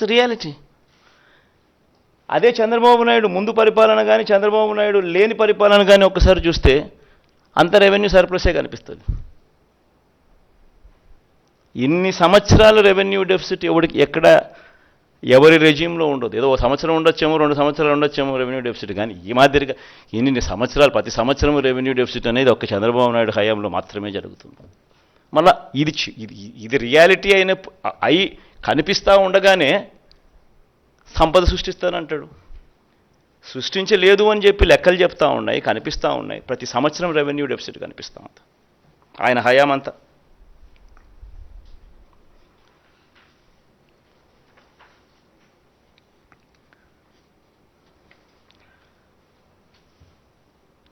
That's reality. అదే చంద్రబాబు నాయుడు ముందు పరిపాలన కానీ చంద్రబాబు నాయుడు లేని పరిపాలన కానీ ఒకసారి చూస్తే అంత రెవెన్యూ సర్ప్లసే కనిపిస్తుంది. ఇన్ని సంవత్సరాలు రెవెన్యూ డెఫిసిట్ ఎవడికి ఎక్కడ ఎవరి రెజ్యూమ్లో ఉండదు. ఏదో ఒక సంవత్సరం ఉండొచ్చేమో రెండు సంవత్సరాలు ఉండొచ్చేమో రెవెన్యూ డెఫిసిట్. కానీ ఈ మాదిరిగా ఇన్ని సంవత్సరాలు ప్రతి సంవత్సరం రెవెన్యూ డెఫిసిట్ అనేది ఒక చంద్రబాబు నాయుడు హయాంలో మాత్రమే జరుగుతుంది. మళ్ళీ ఇది ఇది ఇది రియాలిటీ అయిన అయి కనిపిస్తూ ఉండగానే సంపద సృష్టిస్తానంటాడు. సృష్టించలేదు అని చెప్పి లెక్కలు చెప్తా ఉన్నాయి కనిపిస్తూ ఉన్నాయి. ప్రతి సంవత్సరం రెవెన్యూ డెఫిసిట్ కనిపిస్తూ ఉంది. ఆయన హయామంతా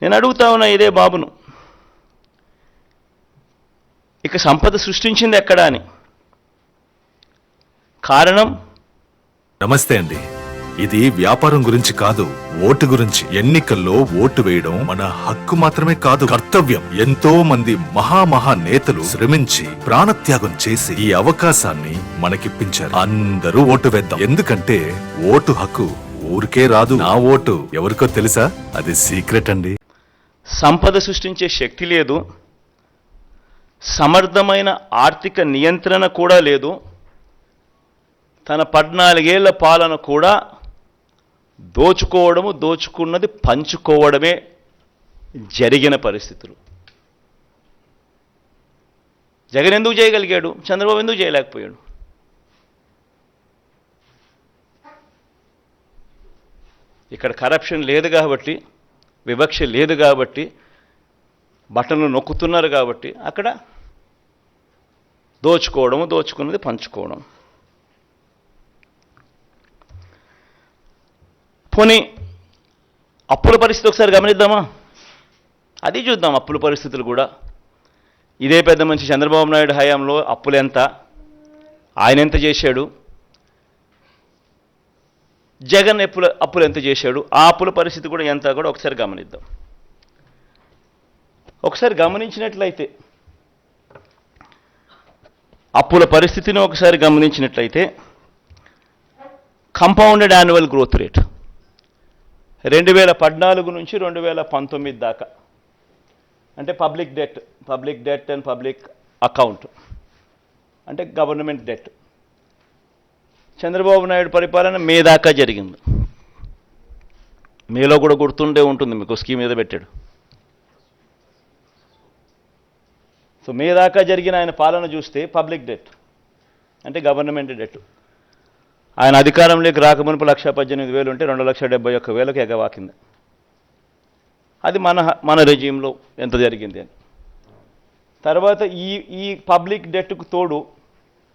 నేను అడుగుతా ఉన్నా ఇదే బాబును. ఇక సంపద సృష్టించింది ఎక్కడా అని. కారణం? నమస్తే అండి. ఇది వ్యాపారం గురించి కాదు ఓటు గురించి. ఎన్నికల్లో ఓటు వేయడం మన హక్కు మాత్రమే కాదు కర్తవ్యం. ఎంతో మంది మహామహా నేతలు శ్రమించి ప్రాణత్యాగం చేసి ఈ అవకాశాన్ని మనకిప్పించారు. అందరూ ఓటు వేద్దాం. ఎందుకంటే ఓటు హక్కు ఊరికే రాదు. నా ఓటు ఎవరికో తెలుసా? అది సీక్రెట్ అండి. సంపద సృష్టించే శక్తి లేదు. సమర్థమైన ఆర్థిక నియంత్రణ కూడా లేదు. తన పద్నాలుగేళ్ళ పాలన కూడా దోచుకోవడము దోచుకున్నది పంచుకోవడమే జరిగిన పరిస్థితులు. జగన్ ఎందుకు చేయగలిగాడు? చంద్రబాబు ఎందుకు చేయలేకపోయాడు? ఇక్కడ కరప్షన్ లేదు కాబట్టి వివక్ష లేదు కాబట్టి బటన్లు నొక్కుతున్నారు కాబట్టి అక్కడ దోచుకోవడము దోచుకున్నది పంచుకోవడం. పోనీ అప్పుల పరిస్థితి ఒకసారి గమనిద్దామా? అది చూద్దాం అప్పుల పరిస్థితులు కూడా. ఇదే పెద్ద మంచి చంద్రబాబు నాయుడు హయాంలో అప్పులు ఎంత? ఆయన ఎంత చేశాడు? జగన్ ఎప్పుల అప్పులు ఎంత చేశాడు? ఆ అప్పుల పరిస్థితి కూడా ఎంత కూడా ఒకసారి గమనిద్దాం. ఒకసారి గమనించినట్లయితే అప్పుల పరిస్థితిని ఒకసారి గమనించినట్లయితే కంపౌండెడ్ యాన్యువల్ గ్రోత్ రేట్ రెండు వేల పద్నాలుగు నుంచి రెండు వేల పంతొమ్మిది దాకా. అంటే public debt public debt and public account. అంటే గవర్నమెంట్ డెట్. చంద్రబాబు నాయుడు పరిపాలన మే దాకా జరిగింది. మేలో కూడా గుర్తుండే ఉంటుంది మీకు స్కీమ్ మీద పెట్టాడు. సో మే దాకా జరిగిన ఆయన పాలన చూస్తే పబ్లిక్ డెట్ అంటే గవర్నమెంట్ డెట్. ఆయన అధికారంలోకి రాకమునుపు లక్ష పద్దెనిమిది వేలు ఉంటే రెండు లక్ష డెబ్బై ఒక్క వేలకు ఎగవాకింది. అది మన మన రెజీంలో ఎంత జరిగింది అని. తర్వాత ఈ ఈ పబ్లిక్ డెట్కు తోడు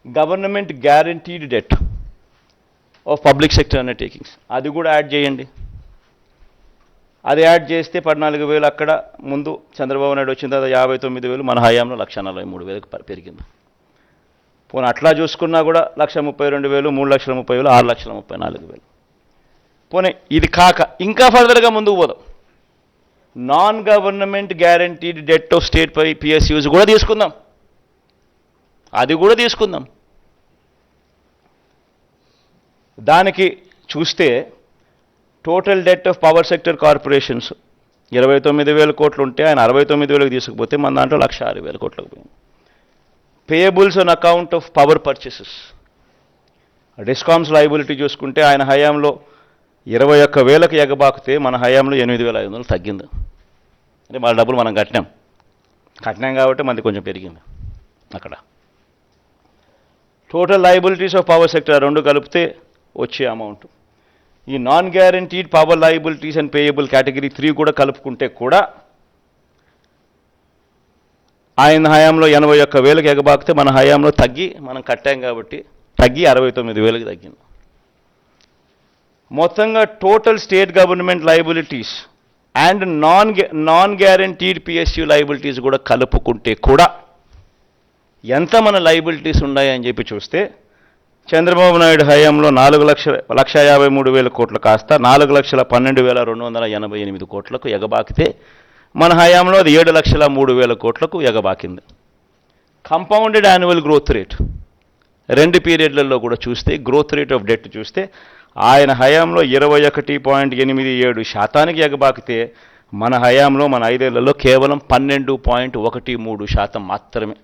government guaranteed debt of public sector undertakings. అది కూడా యాడ్ చేయండి. అది యాడ్ చేస్తే పద్నాలుగు వేలు అక్కడ ముందు చంద్రబాబు నాయుడు వచ్చిన తర్వాత యాభై తొమ్మిది వేలు మన హయాంలో లక్ష నలభై మూడు వేలకు పెరిగింది. పోనీ అట్లా చూసుకున్నా కూడా లక్ష ముప్పై రెండు వేలు మూడు లక్షల ముప్పై వేలు ఆరు లక్షల ముప్పై నాలుగు వేలు. పోనీ ఇది కాక ఇంకా ఫర్దర్గా ముందుకు పోదాం. Non government guaranteed debt of state pi PSUs కూడా తీసుకుందాం. అది కూడా తీసుకుందాం. దానికి చూస్తే total debt of power sector corporations ఇరవై తొమ్మిది వేల కోట్లు ఉంటే ఆయన అరవై తొమ్మిది వేలకు తీసుకుపోతే మన దాంట్లో లక్ష ఆరు వేల కోట్లకు పోయింది. Payables on account of power purchases discoms liability చూసుకుంటే ఆయన హయాంలో ఇరవై ఒక్క వేలకు ఎగబాకితే మన హయాంలో ఎనిమిది వేల ఐదు వందలు తగ్గింది. అంటే మన డబ్బులు మనం కట్టినాం. కట్టినాం కాబట్టి మనది కొంచెం పెరిగింది అక్కడ. Total liabilities of power sector రెండు కలిపితే వచ్చే అమౌంట్ ఈ non guaranteed power liabilities and payable category three కూడా కలుపుకుంటే కూడా ఆయన హయాంలో ఎనభై ఒక్క వేలకు ఎగబాకితే మన హయాంలో తగ్గి మనం కట్టాం కాబట్టి తగ్గి అరవై తొమ్మిది వేలకు తగ్గింది. మొత్తంగా total state government liabilities and non non guaranteed PSU liabilities కూడా కలుపుకుంటే కూడా ఎంత మన లైబిలిటీస్ ఉన్నాయని చెప్పి చూస్తే చంద్రబాబు నాయుడు హయాంలో నాలుగు లక్షల లక్ష యాభై మూడు వేల కోట్లు కాస్త నాలుగు లక్షల పన్నెండు వేల రెండు వందల ఎనభై ఎనిమిది కోట్లకు ఎగబాకితే మన హయాంలో అది ఏడు లక్షల మూడు వేల కోట్లకు ఎగబాకింది. కంపౌండెడ్ యాన్యువల్ గ్రోత్ రేట్ రెండు పీరియడ్లలో కూడా చూస్తే గ్రోత్ రేట్ ఆఫ్ డెట్ చూస్తే ఆయన హయాంలో ఇరవై ఒకటి పాయింట్ ఎనిమిది ఏడు శాతానికి ఎగబాకితే మన హయాంలో మన ఐదేళ్ళలో కేవలం పన్నెండు పాయింట్ ఒకటి మూడు శాతం మాత్రమే.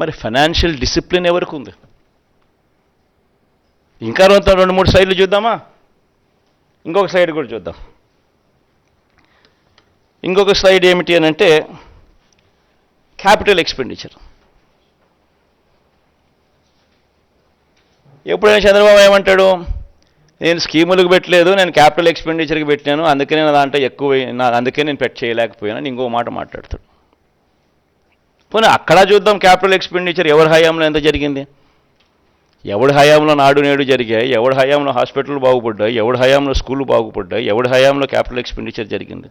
మరి ఫైనాన్షియల్ డిసిప్లిన్ ఎవరికి ఉంది? ఇంకా రెండు రెండు మూడు సైడ్లు చూద్దామా? ఇంకొక సైడ్ కూడా చూద్దాం. ఇంకొక స్లైడ్ ఏమిటి అని అంటే క్యాపిటల్ ఎక్స్పెండిచర్. ఎప్పుడైనా చంద్రబాబు ఏమంటాడు? నేను స్కీములకు పెట్టలేదు నేను క్యాపిటల్ ఎక్స్పెండిచర్కి పెట్టాను అందుకే నేను దాంట్లో ఎక్కువ నా అందుకే నేను పెట్ చేయలేకపోయాను ఇంకో మాట మాట్లాడతాడు. పోనీ అక్కడ చూద్దాం క్యాపిటల్ ఎక్స్పెండిచర్ ఎవరి హయాంలో ఎంత జరిగింది? ఎవడి హయాంలో నాడు నేడు జరిగాయి? ఎవడి హయాంలో హాస్పిటల్ బాగుపడ్డాయి? ఎవడి హయాంలో స్కూళ్ళు బాగుపడ్డాయి? ఎవడి హయాంలో క్యాపిటల్ ఎక్స్పెండిచర్ జరిగింది?